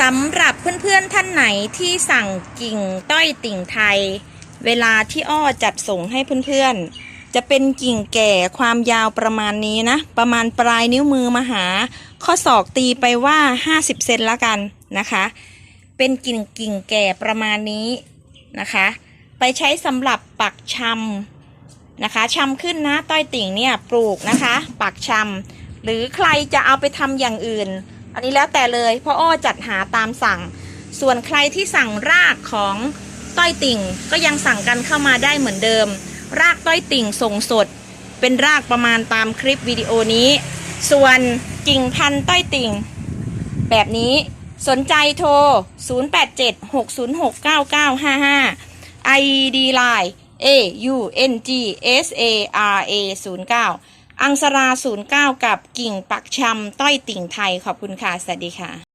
สำหรับเพื่อนๆท่านไหนที่สั่งกิ่งต้อยติ่งไทย เวลาที่อ้อจัดส่งให้เพื่อนๆ จะเป็นกิ่งแก่ความยาวประมาณนี้นะ ประมาณปลายนิ้วมือมาหา ข้อศอกตีไปว่า 50 เซนละกันนะคะ เป็นกิ่งกิ่งแก่ประมาณนี้นะคะ ไปใช้สำหรับปักชำนะคะชำขึ้นนะ ต้อยติ่งเนี่ยปลูกนะคะ ปักชำหรือใครจะเอาไปทำอย่างอื่น อันนี้แล้วแต่เลยพราะอ้อจัดหาตามสั่ง ส่วนใครที่สั่งรากของต้อยติ่งก็ยังสั่งกันเข้ามาได้เหมือนเดิม รากต้อยติ่งส่งสด เป็นรากประมาณตามคลิปวิดีโอนี้ ส่วนกิ่งพันต้อยติ่ง แบบนี้สนใจโทร 0876069955 ID Line A U N G S A R A 09 อังสรา09 กับกิ่งปักชำต้อยติ่งไทย ขอบคุณค่ะ สวัสดีค่ะ